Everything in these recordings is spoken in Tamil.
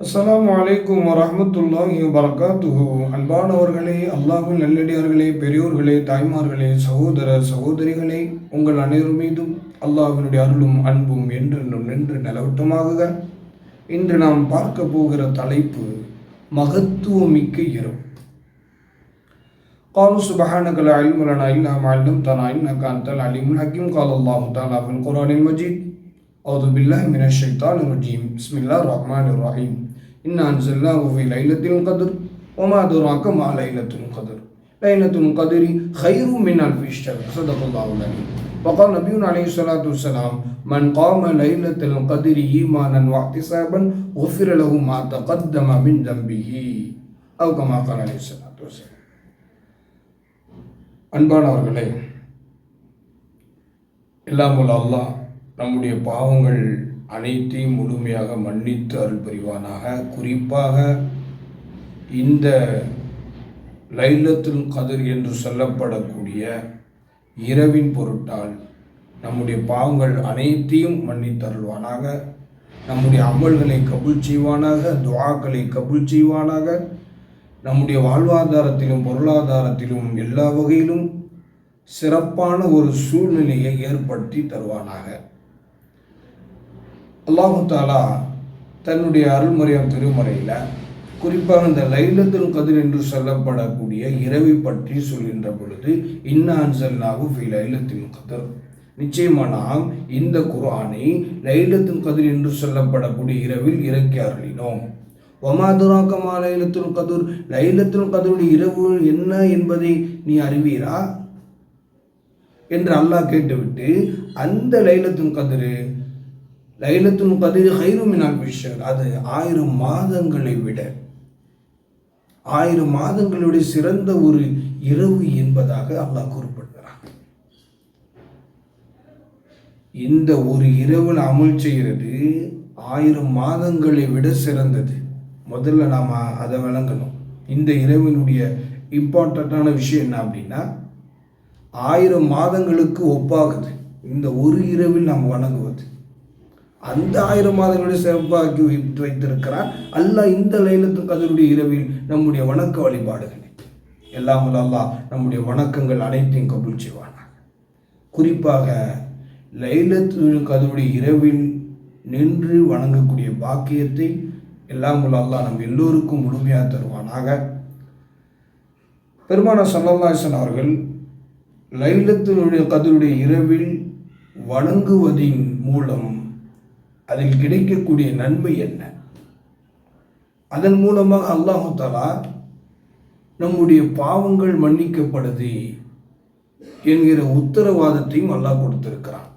அஸ்ஸலாமு அலைக்கும் வரஹ்மத்துல்லாஹி வபரகாத்துஹு அன்பானவர்களே அல்லாஹ்வின் நல்லடியார்களே பெரியோர்களே தாய்மார்களே சகோதர சகோதரிகளே உங்கள் அனைவரும் மீதும் அல்லாஹ்வினுடைய அருளும் அன்பும் என்றென்றும் நின்று நிலவட்டமாகுக இன்று நாம் பார்க்க போகிற தலைப்பு மகத்துவமிக்க இரவு قالوا سبحانك لا علم لنا إلا ما علمتنا إنك أنت العليم الحكيم قال الله تعالى في القرآن المجيد أعوذ بالله من الشيطان الرجيم بسم الله الرحمن الرحيم إنا أنزلناه في ليلة القدر وما أدراك ما ليلة القدر ليلة القدر خير من ألف شهر صدق الله العليم وقال نبينا عليه الصلاة والسلام من قام ليلة القدر إيمانا واحتسابا غفر له ما تقدم من ذنبه أو كما قال عليه الصلاة والسلام அன்பானவர்களே எல்லாம் வல்ல அல்லாஹ் நம்முடைய பாவங்கள் அனைத்தையும் முழுமையாக மன்னித்து அருள் புரிவானாக குறிப்பாக இந்த லைலத்துல் கதிர் என்று சொல்லப்படக்கூடிய இரவின் பொருட்டால் நம்முடைய பாவங்கள் அனைத்தையும் மன்னித்து அருள்வானாக. நம்முடைய அமல்களை கபூல் செய்வானாக துவாக்களை கபூல் செய்வானாக. நம்முடைய வாழ்வாதாரத்திலும் பொருளாதாரத்திலும் எல்லா வகையிலும் சிறப்பான ஒரு சூழ்நிலையை ஏற்படுத்தி தருவானாக. அல்லாஹு தாலா தன்னுடைய அருள்முறையாம் திருமறையில் குறிப்பாக இந்த லைலத்துல் கதிர் என்று சொல்லப்படக்கூடிய இரவை பற்றி சொல்கின்ற பொழுது இன்னான்சல்லாஹு ஃபி லைலத்தின் கதிர். நிச்சயமா நாம் இந்த குர்ஆனை லைலத்துல் கதிர் என்று சொல்லப்படக்கூடிய இரவில் இறக்கி அருளினோம். ஒமாதுராக்கமா லைலத்துல் கதிர்? லைலத்துல் கதருடைய இரவு என்ன என்பதை நீ அறிவீரா? என்று அல்லாஹ் கேட்டுவிட்டு அந்த லைலத்துல் கதிரு லைலத்துல் கதிர் ஹைருமினால் விஷர் அது ஆயிரம் மாதங்களை விட ஆயிரம் மாதங்களுடைய சிறந்த ஒரு இரவு என்பதாக அல்லாஹ் குறிப்பிடுகிறான். இந்த ஒரு இரவில் அமல் செய்கிறது ஆயிரம் மாதங்களை விட சிறந்தது. முதல்ல நாம் அதை விளங்கணும். இந்த இரவினுடைய இம்பார்ட்டண்ட்டான விஷயம் என்ன அப்படின்னா ஆயிரம் மாதங்களுக்கு ஒப்பாகுது. இந்த ஒரு இரவில் நாம் வணங்குவது. அந்த ஆயிரம் மாதங்களுடைய சிறப்பாக்கி வைத்து வைத்திருக்கிறார். அல்லாஹ் இந்த லைலத்து கதருடைய இரவில் நம்முடைய வணக்க வழிபாடுகளை எல்லாம் அல்லா நம்முடைய வணக்கங்கள் அனைத்தையும் கபூல் செய்வானாக. குறிப்பாக லைலத்து கதருடைய இரவில் நின்று வணங்கக்கூடிய பாக்கியத்தை எல்லாம் அல்லா நம் எல்லோருக்கும் முழுமையாக தருவானாக. பெருமான சல்லல்லாசன் அவர்கள் லைலத்தினுடைய கதருடைய இரவில் வணங்குவதின் மூலம் அதில் கிடைக்கக்கூடிய நன்மை என்ன? அதன் மூலமாக அல்லாஹு தலா நம்முடைய பாவங்கள் மன்னிக்கப்படுது என்கிற உத்தரவாதத்தையும் அல்லாஹ் கொடுத்திருக்கிறான்.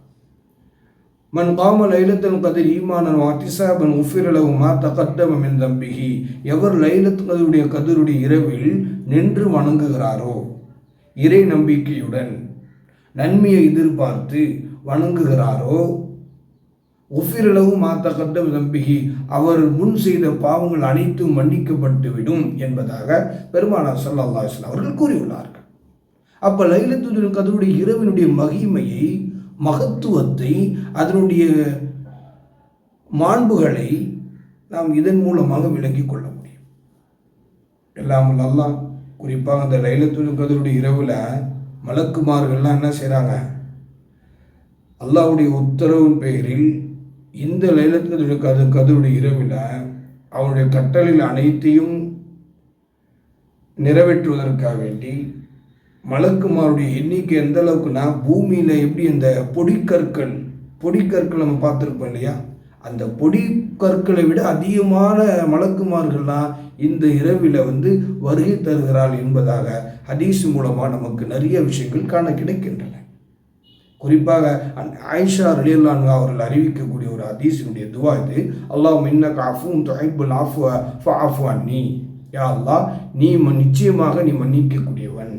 மன் காம லைலத்தன் கதிர் ஈமானன் வாத்திசாபன் உஃபிரளவு மா தகத்தம மின் தம்பிகி எவர் லைலத்து கதிருடைய இரவில் நின்று வணங்குகிறாரோ? இறை நம்பிக்கையுடன் நன்மையை எதிர்பார்த்து வணங்குகிறாரோ? ஒவ்விரளவு மாத்த கத்தம் நம்பிகி அவர் முன் செய்த பாவங்கள் அனைத்தும் மன்னிக்கப்பட்டுவிடும் என்பதாக பெருமானார் சல்லாஹ் அவர்கள் கூறியுள்ளார்கள். அப்போ லைலத்துல் கதருடைய இரவினுடைய மகிமையை மகத்துவத்தை அதனுடைய மாண்புகளை நாம் இதன் மூலமாக விளங்கிக் கொள்ள முடியும். எல்லாம் எல்லாம் குறிப்பாக அந்த லைலத்துல் கதருடைய இரவில் மலக்குமார்கள்லாம் என்ன செய்கிறாங்க அல்லாவுடைய உத்தரவின் பெயரில் இந்த லைலத்தில் கது கதருடைய இரவில் அவருடைய கட்டளையில் அனைத்தையும் நிறைவேற்றுவதற்காக வேண்டி மலக்குமாருடைய எண்ணிக்கை எந்த அளவுக்குன்னா பூமியில் எப்படி இந்த பொடிக்கற்கள் பொடிக்கற்கள் நம்ம பார்த்துருப்போம் இல்லையா? அந்த பொடி கற்களை விட அதிகமான மலக்குமார்கள்லாம் இந்த இரவில் வந்து வருகை தருகிறாள் என்பதாக ஹதீஸ் மூலமாக நமக்கு நிறைய விஷயங்கள் காண கிடைக்கின்றன. குறிப்பாக ஆயிஷா ரலியல்லான் அவர்கள் அறிவிக்கக்கூடிய ஒரு அதீசினுடைய துவா இது. அல்லாஹ் மின்னக் அஃபும் தொகைப்புல் ஆஃபு ஆஃபு அன்னி. யா அல்லாஹ் நீ நிச்சயமாக நீ மன்னிக்கக்கூடியவன்.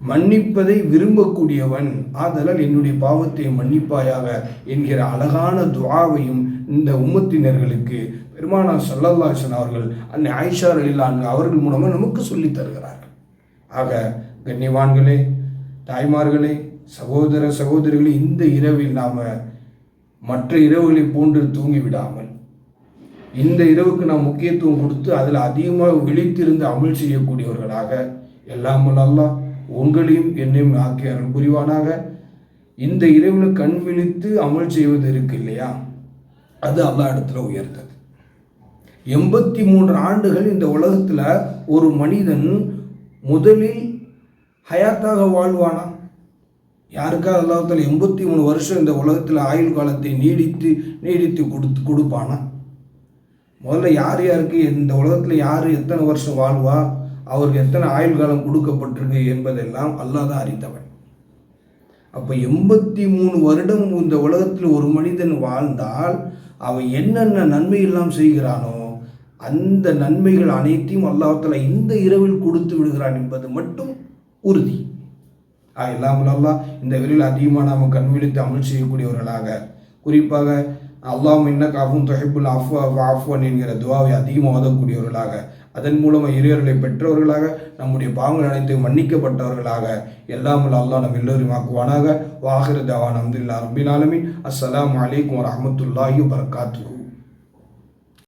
மன்னிப்பதை விரும்பக்கூடியவன். ஆதலால் என்னுடைய பாவத்தை மன்னிப்பாயாக என்கிற அழகான துவாவையும் இந்த உம்மத்தினர்களுக்கு பெருமானா சல்லல்லாசன் அவர்கள் அன்னை ஆயிஷா அலிலான் அவர்கள் மூலமாக நமக்கு சொல்லித் தருகிறார்கள். ஆக கண்ணியவான்களே தாய்மார்களே சகோதர சகோதரிகளே இந்த இரவில் நாம் மற்ற இரவுகளை போன்று தூங்கி விடாமல் இந்த இரவுக்கு நாம் முக்கியத்துவம் கொடுத்து அதில் அதிகமாக விழித்திருந்து அமல் செய்யக்கூடியவர்களாக எல்லாம் நல்லா உங்களையும் என்னையும் ஆக்கி அருள் புரிவானாக. இந்த இரவில் கண் விழித்து அமல் செய்வது இருக்கு இல்லையா? அது அல்லா இடத்துல உயர்ந்தது. எண்பத்தி மூன்று ஆண்டுகள் இந்த உலகத்தில் ஒரு மனிதன் முதலில் ஹயாத்தாக வாழ்வானா? யாருக்கா அல்லாஹத்தில் எண்பத்தி மூணு வருஷம் இந்த உலகத்தில் ஆயுள் காலத்தை நீடித்து நீடித்து கொடுத்து கொடுப்பானா? முதல்ல யார் யாருக்கு இந்த உலகத்தில் யார் எத்தனை வருஷம் வாழ்வா? அவருக்கு எத்தனை ஆயுள் காலம் கொடுக்கப்பட்டிருக்கு என்பதெல்லாம் அல்லாஹ் தான் அறிந்தவன். அப்போ எண்பத்தி மூணு வருடம் இந்த உலகத்தில் ஒரு மனிதன் வாழ்ந்தால் அவன் என்னென்ன நன்மை எல்லாம் செய்கிறானோ அந்த நன்மைகள் அனைத்தையும் அல்லாஹத்தில் இந்த இரவில் கொடுத்து விடுகிறான் என்பது மட்டும் உறுதி. எல்லாம் அல்லா இந்த வெளியில் அதிகமாக நாம் கண் விழித்து அமல் செய்யக்கூடியவர்களாக. குறிப்பாக அல்லாஹ் என்ன காஃபும் தொகைப்புல் அஃப்வா ஆஃப்வன் என்கிற துவாவை அதிகமாக ஓதக்கூடியவர்களாக. அதன் மூலமாக இறையர்களை பெற்றவர்களாக நம்முடைய பாவங்கள் அனைத்து மன்னிக்கப்பட்டவர்களாக. எல்லாம் அல்லாஹ் நம் எல்லோரும் ஆக்குவானாக. வாகிர தவான் அப்துல்லா ரபின் ஆலமின். அஸ்ஸலாம் வலைக்கம் வரமத்துல்லாஹி வரகாத்துக்கு